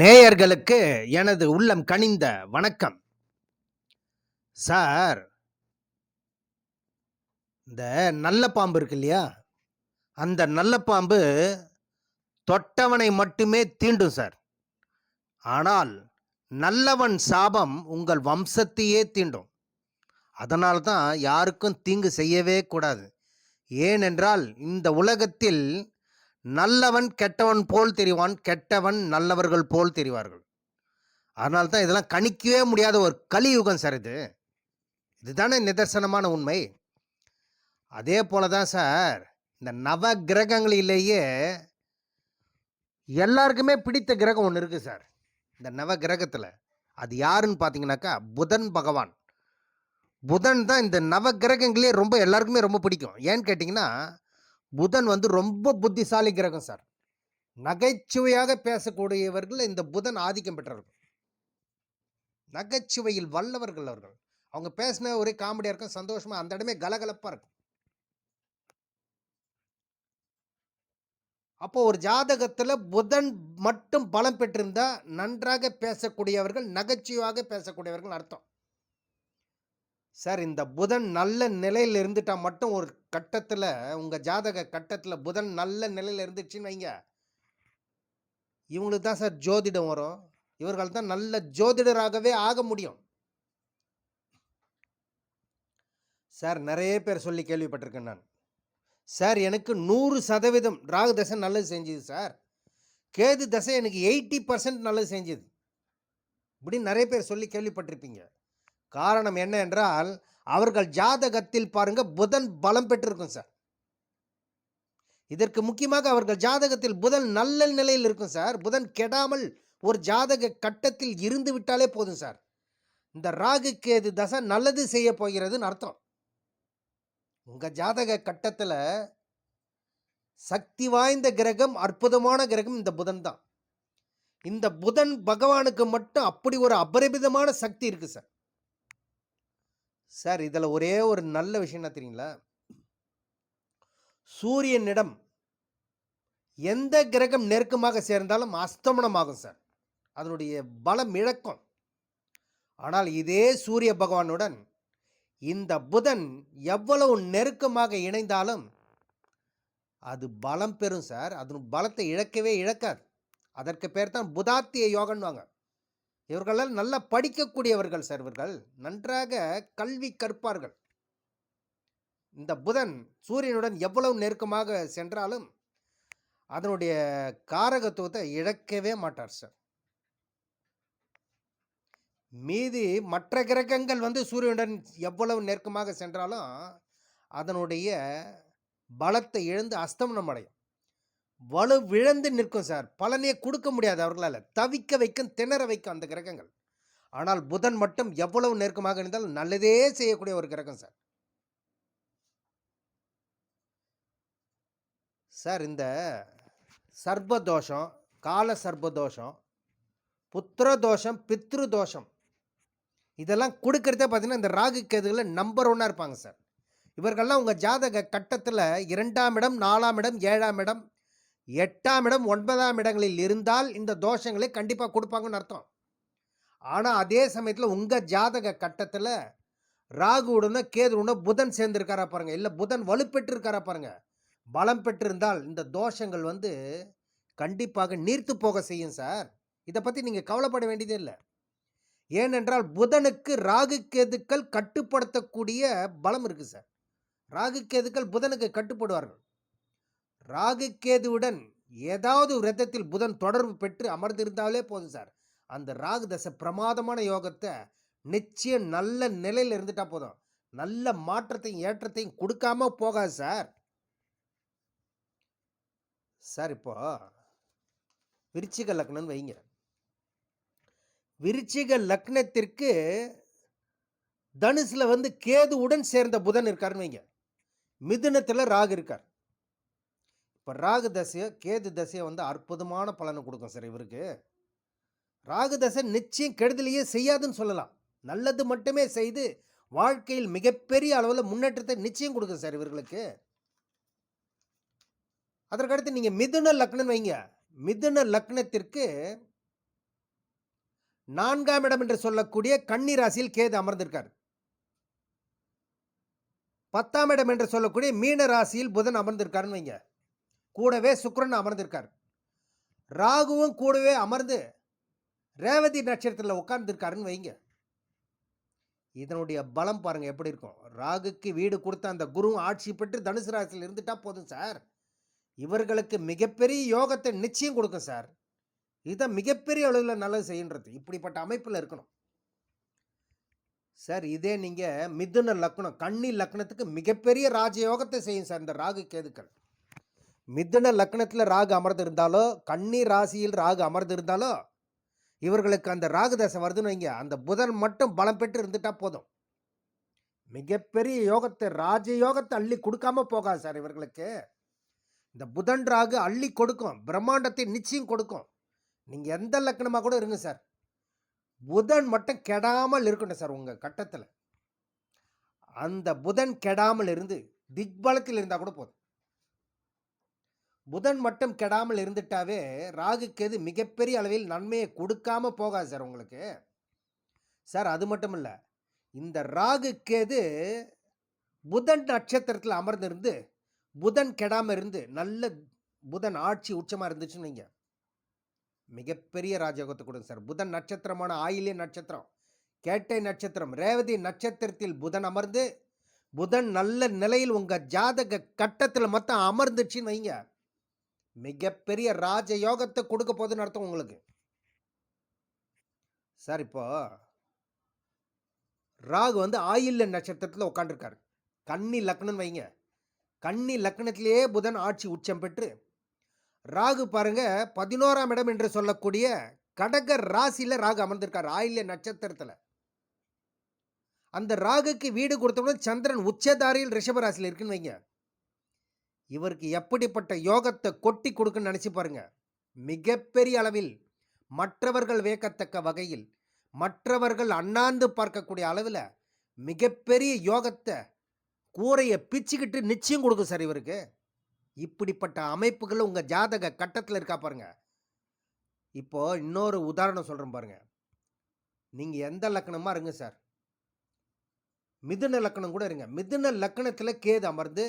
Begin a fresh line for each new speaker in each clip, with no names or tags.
நேயர்களுக்கு எனது உள்ளம் கனிந்த வணக்கம். சார் இந்த நல்ல பாம்பு இருக்கு இல்லையா அந்த நல்ல பாம்பு தொட்டவனை மட்டுமே தீண்டும் சார். ஆனால் நல்லவன் சாபம் உங்கள் வம்சத்தையே தீண்டும். அதனால தான் யாருக்கும் தீங்கு செய்யவே கூடாது. ஏனென்றால் இந்த உலகத்தில் நல்லவன் கெட்டவன் போல் தெரிவான் கெட்டவன் நல்லவர்கள் போல் தெரிவார்கள். அதனால தான் இதெல்லாம் கணிக்கவே முடியாத ஒரு கலியுகம் சார் இது. இதுதானே நிதர்சனமான உண்மை. அதே போல தான் சார் இந்த நவ கிரகங்களிலேயே எல்லாருக்குமே பிடித்த கிரகம் ஒன்று இருக்குது சார். இந்த நவ கிரகத்தில். அது யாருன்னு பார்த்தீங்கன்னாக்கா புதன் பகவான். புதன் தான் இந்த நவ கிரகங்களே ரொம்ப எல்லாருக்குமே ரொம்ப பிடிக்கும். ஏன்னு கேட்டிங்கன்னா புதன் வந்து ரொம்ப புத்திசாலி கிரகம் சார். நகைச்சுவையாக பேசக்கூடியவர்கள் இந்த புதன் ஆதிக்கம் பெற்றவர்கள். நகைச்சுவையில் வல்லவர்கள் அவர்கள். அவங்க பேசின ஒரே காமெடியாக இருக்கும் சந்தோஷமா அந்த இடமே கலகலப்பாக இருக்கும். அப்போ ஒரு ஜாதகத்தில் புதன் மட்டும் பலம் பெற்றிருந்தா நன்றாக பேசக்கூடியவர்கள் நகைச்சுவாக பேசக்கூடியவர்கள் அர்த்தம். சார் இந்த புதன் நல்ல நிலையில் இருந்துட்டால் மட்டும் ஒரு கட்டத்தில் உங்கள் ஜாதக கட்டத்தில் புதன் நல்ல நிலையில் இருந்துச்சுன்னு வைங்க. இவங்களுக்கு தான் சார் ஜோதிடம் வரும். இவர்கள் தான் நல்ல ஜோதிடராகவே ஆக முடியும். சார் நிறைய பேர் சொல்லி கேள்விப்பட்டிருக்கேன் நான். சார் எனக்கு நூறு சதவீதம் ராகு தசை நல்லது செஞ்சுது சார். கேது தசை எனக்கு எயிட்டி பர்சன்ட் நல்லது செஞ்சுது. இப்படின்னு நிறைய பேர் சொல்லி கேள்விப்பட்டிருப்பீங்க. காரணம் என்ன என்றால் அவர்கள் ஜாதகத்தில் பாருங்க புதன் பலம் பெற்றிருக்கும் சார். இதற்கு முக்கியமாக அவர்கள் ஜாதகத்தில் புதன் நல்ல நிலையில் இருக்கும் சார். புதன் கெடாமல் ஒரு ஜாதக கட்டத்தில் இருந்து விட்டாலே போதும் சார். இந்த ராகு கேது தசை நல்லது செய்ய போகிறதுன்னு அர்த்தம். உங்கள் ஜாதக கட்டத்தில் சக்தி வாய்ந்த கிரகம் அற்புதமான கிரகம் இந்த புதன் தான். இந்த புதன் பகவானுக்கு மட்டும் அப்படி ஒரு அபரிமிதமான சக்தி இருக்குது சார். சார் இதில் ஒரே ஒரு நல்ல விஷயம் என்ன தெரியுங்களா? சூரியனிடம் எந்த கிரகம் நெருக்கமாக சேர்ந்தாலும் அஸ்தமனமாகும் சார். அதனுடைய பலம் இழக்கும். ஆனால் இதே சூரிய பகவானுடன் இந்த புதன் எவ்வளவு நெருக்கமாக இணைந்தாலும் அது பலம் பெறும் சார். அதன் பலத்தை இழக்கவே இழக்காது. அதற்கு பேர் தான் புதாத்திய யோகன்வாங்க இவர்களால் நல்லா படிக்கக்கூடியவர்கள் சார் இவர்கள் நன்றாக கல்வி கற்பார்கள். இந்த புதன் சூரியனுடன் எவ்வளவு நெருக்கமாக சென்றாலும் அதனுடைய காரகத்துவத்தை இழக்கவே மாட்டார் சார் மீதி மற்ற கிரகங்கள் வந்து சூரியனுடன் எவ்வளவு நெருக்கமாக சென்றாலும் அதனுடைய பலத்தை இழந்து அஸ்தமனம் அடையும் வலுவிழந்து நிற்கும் சார். பலனையே கொடுக்க முடியாது அவர்களால். தவிக்க வைக்கும் திணற வைக்கும் அந்த கிரகங்கள். ஆனால் புதன் மட்டும் எவ்வளவு நெருக்கமாக இருந்தாலும் நல்லதே செய்யக்கூடிய ஒரு கிரகம் சார். சார் இந்த சர்பதோஷம் கால சர்பதோஷம் புத்திர தோஷம் பித்ரு தோஷம் இதெல்லாம் கொடுக்கறதே பார்த்தீங்கன்னா இந்த ராகு கேதுகளில் நம்பர் ஒன்னாக இருப்பாங்க சார். இவர்கள்லாம் உங்கள் ஜாதக கட்டத்தில் இரண்டாம் இடம் நாலாம் இடம் ஏழாம் இடம் எட்டாம் இடம் ஒன்பதாம் இடங்களில் இருந்தால் இந்த தோஷங்களை கண்டிப்பாக கொடுப்பாங்கன்னு அர்த்தம். ஆனால் அதே சமயத்தில் உங்கள் ஜாதக கட்டத்தில் ராகுவுடனே கேதுவுடனே புதன் சேர்ந்துருக்காரா பாருங்க. இல்லை புதன் வலுப்பெற்றிருக்காரா பாருங்க. பலம் பெற்றிருந்தால் இந்த தோஷங்கள் வந்து கண்டிப்பாக நீர்த்து போக செய்யும் சார். இதை பற்றி நீங்கள் கவலைப்பட வேண்டியதே இல்லை. ஏனென்றால் புதனுக்கு ராகு கேதுக்கள் கட்டுப்படுத்தக்கூடிய பலம் இருக்குது சார். ராகு கேதுக்கள் புதனுக்கு கட்டுப்படுவார்கள். ராகு கேதுவுடன் ஏதாவது விரதத்தில் புதன் தொடர்பு பெற்று அமர்ந்திருந்தாலே போதும் சார். அந்த ராகு தசை பிரமாதமான யோகத்தை நிச்சயம் நல்ல நிலையில் இருந்துட்டா போதும். நல்ல மாற்றத்தையும் ஏற்றத்தையும் கொடுக்காம போகாது சார். சார் இப்போ விருச்சிக லக்னம்னு வைங்க. விருச்சிக லக்னத்திற்கு தனுசில் வந்து கேதுவுடன் சேர்ந்த புதன் இருக்காருன்னு வைங்க. மிதுனத்தில் ராகு இருக்கார். இப்போ ராகு தசையோ கேது தசையோ வந்து அற்புதமான பலனை கொடுக்கும் சார் இவருக்கு. ராகு தசை நிச்சயம் கெடுதலையே செய்யாதுன்னு சொல்லலாம். நல்லது மட்டுமே செய்து வாழ்க்கையில் மிகப்பெரிய அளவில் முன்னேற்றத்தை நிச்சயம் கொடுக்கும் சார் இவர்களுக்கு. அதற்கடுத்து நீங்கள் மிதுன லக்னம் வைங்க. மிதுன லக்னத்திற்கு நான்காம் இடம் என்று சொல்லக்கூடிய கன்னி ராசியில் கேது அமர்ந்திருக்கார். பத்தாம் இடம் என்று சொல்லக்கூடிய மீன ராசியில் புதன் அமர்ந்திருக்காருன்னு வைங்க. கூடவே சுக்கரன் அமர்ந்திருக்கார். ராகுவும் கூடவே அமர்ந்து ரேவதி நட்சத்திரத்தில் உட்கார்ந்துருக்காருன்னு வைங்க. இதனுடைய பலம் பாருங்கள் எப்படி இருக்கும். ராகுக்கு வீடு கொடுத்த அந்த குரு ஆட்சி பெற்று தனுசு ராசியில் இருந்துட்டால் போதும் சார். இவர்களுக்கு மிகப்பெரிய யோகத்தை நிச்சயம் கொடுக்கும் சார். இதுதான் மிகப்பெரிய அளவில் நல்லது செய்யுன்றது. இப்படிப்பட்ட அமைப்பில் இருக்கணும். சார் இதே நீங்கள் மிதுன லக்னம் கண்ணி லக்னத்துக்கு மிகப்பெரிய ராஜயோகத்தை செய்யும் சார் இந்த ராகு கேதுக்கள். மிதுன லக்னத்தில் ராகு அமர்ந்து இருந்தாலோ கன்னி ராசியில் ராகு அமர்ந்து இருந்தாலோ இவர்களுக்கு அந்த ராகு தசை வருதுன்னு வைங்க. அந்த புதன் மட்டும் பலம் பெற்று இருந்துட்டா போதும். மிகப்பெரிய யோகத்தை ராஜயோகத்தை அள்ளி கொடுக்காம போகாது சார் இவர்களுக்கு. இந்த புதன் ராகு அள்ளி கொடுக்கும். பிரம்மாண்டத்தை நிச்சயம் கொடுக்கும். நீங்கள் எந்த லக்கணமாக கூட இருங்க சார். புதன் மட்டும் கெடாமல் இருக்கணும் சார் உங்கள் கட்டத்தில். அந்த புதன் கெடாமல் இருந்து திக்பலத்தில் இருந்தால் கூட போதும். புதன் மட்டும் கெடாமல் இருந்துட்டாவே ராகுக்கு எது மிகப்பெரிய அளவில் நன்மையை கொடுக்காம போகாது சார் உங்களுக்கு. சார் அது மட்டும் இல்லை. இந்த ராகு கேது புதன் நட்சத்திரத்தில் அமர்ந்திருந்து புதன் கெடாமல் இருந்து நல்ல புதன் ஆட்சி உச்சமாக இருந்துச்சுன்னு வைங்க. மிகப்பெரிய ராஜயோகத்தை கொடுங்க சார். புதன் நட்சத்திரமான ஆயிலிய நட்சத்திரம் கேட்டை நட்சத்திரம் ரேவதி நட்சத்திரத்தில் புதன் அமர்ந்து புதன் நல்ல நிலையில் உங்கள் ஜாதக கட்டத்தில் மொத்தம் அமர்ந்துச்சுன்னு வைங்க. மிகப்பெரிய ராஜ யோகத்தை கொடுக்க போகுதுன்னு அர்த்தம் உங்களுக்கு. சார் இப்போ ராகு வந்து ஆயில்ய நட்சத்திரத்தில் உட்காந்துருக்காரு கன்னி லக்னம்னு வைங்க. கன்னி லக்னத்திலேயே புதன் ஆட்சி உச்சம் பெற்று ராகு பாருங்க பதினோராம் இடம் என்று சொல்லக்கூடிய கடக ராசியில் ராகு அமர்ந்திருக்கார் ஆயில்ய நட்சத்திரத்தில். அந்த ராகுக்கு வீடு கொடுத்தவுடன் சந்திரன் உச்சதாரியில் ரிஷபராசியில் இருக்குன்னு வைங்க. இவருக்கு எப்படிப்பட்ட யோகத்தை கொட்டி கொடுக்குன்னு நினச்சி பாருங்க. மிகப்பெரிய அளவில் மற்றவர்கள் வேக்கத்தக்க வகையில் மற்றவர்கள் அண்ணாந்து பார்க்கக்கூடிய அளவில் மிகப்பெரிய யோகத்தை கூரையை பிச்சுக்கிட்டு நிச்சயம் கொடுக்கும் சார் இவருக்கு. இப்படிப்பட்ட அமைப்புகள் உங்கள் ஜாதக கட்டத்தில் இருக்கா பாருங்க. இப்போது இன்னொரு உதாரணம் சொல்கிறேன் பாருங்க. நீங்கள் எந்த லக்கணமாக இருங்க சார்? மிதுன லக்கணம் கூட இருங்க. மிதுன லக்கணத்தில் கேது அமர்ந்து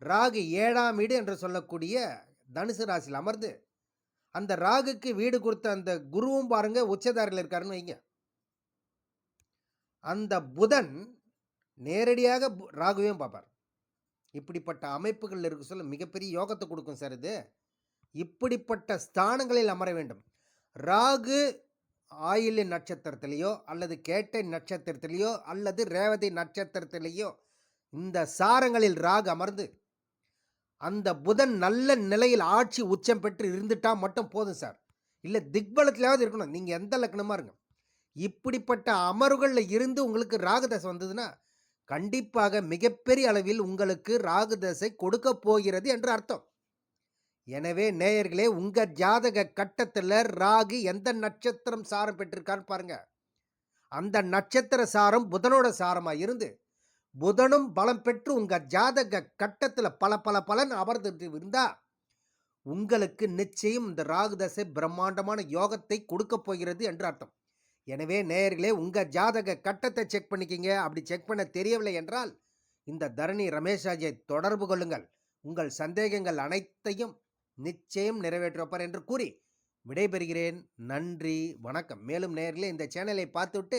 ராகு ஏழாம் வீடு என்று சொல்லக்கூடிய தனுசு ராசியில் அமர்ந்து அந்த ராகுக்கு வீடு கொடுத்த அந்த குருவும் பாருங்க உச்சதாரில் இருக்காருன்னு வைங்க. அந்த புதன் நேரடியாக பு- ராகுவையும் பார்ப்பார். இப்படிப்பட்ட அமைப்புகள் இருக்க சொல்ல மிகப்பெரிய யோகத்தை கொடுக்கும் சார் இது. இப்படிப்பட்ட ஸ்தானங்களில் அமர வேண்டும். ராகு ஆயுள் நட்சத்திரத்திலேயோ அல்லது கேட்டை நட்சத்திரத்திலேயோ அல்லது ரேவதி நட்சத்திரத்திலேயோ இந்த சாரங்களில் ராகு அமர்ந்து அந்த புதன் நல்ல நிலையில் ஆட்சி உச்சம் பெற்று இருந்துட்டா மட்டும் போதும் சார். இல்லை திக்பலத்திலாவது இருக்கணும். நீங்கள் எந்த லக்னமாக இருங்க. இப்படிப்பட்ட அமர்வுகளில் இருந்து உங்களுக்கு ராகுதசை வந்ததுன்னா கண்டிப்பாக மிகப்பெரிய அளவில் உங்களுக்கு ராகுதசை கொடுக்க போகிறது என்று அர்த்தம். எனவே நேயர்களே உங்கள் ஜாதக கட்டத்தில் ராகு எந்த நட்சத்திரம் சாரம் பெற்றிருக்கான்னு பாருங்கள் அந்த நட்சத்திர சாரம் புதனோட சாரமாக இருந்து புதனும் பலம் பெற்று உங்கள் ஜாதக கட்டத்தில் பல பல பலன் அமர்ந்துட்டு இருந்தா உங்களுக்கு நிச்சயம் இந்த ராகுதசை பிரம்மாண்டமான யோகத்தை கொடுக்க போகிறது என்று அர்த்தம். எனவே நேயர்களே உங்கள் ஜாதக கட்டத்தை செக் பண்ணிக்கிங்க. அப்படி செக் பண்ண தெரியவில்லை என்றால் இந்த தரணி ரமேஷாஜியை தொடர்பு கொள்ளுங்கள். உங்கள் சந்தேகங்கள் அனைத்தையும் நிச்சயம் நிறைவேற்றுவார் என்று கூறி விடைபெறுகிறேன். நன்றி வணக்கம். மேலும் நேயர்களே இந்த சேனலை பார்த்துவிட்டு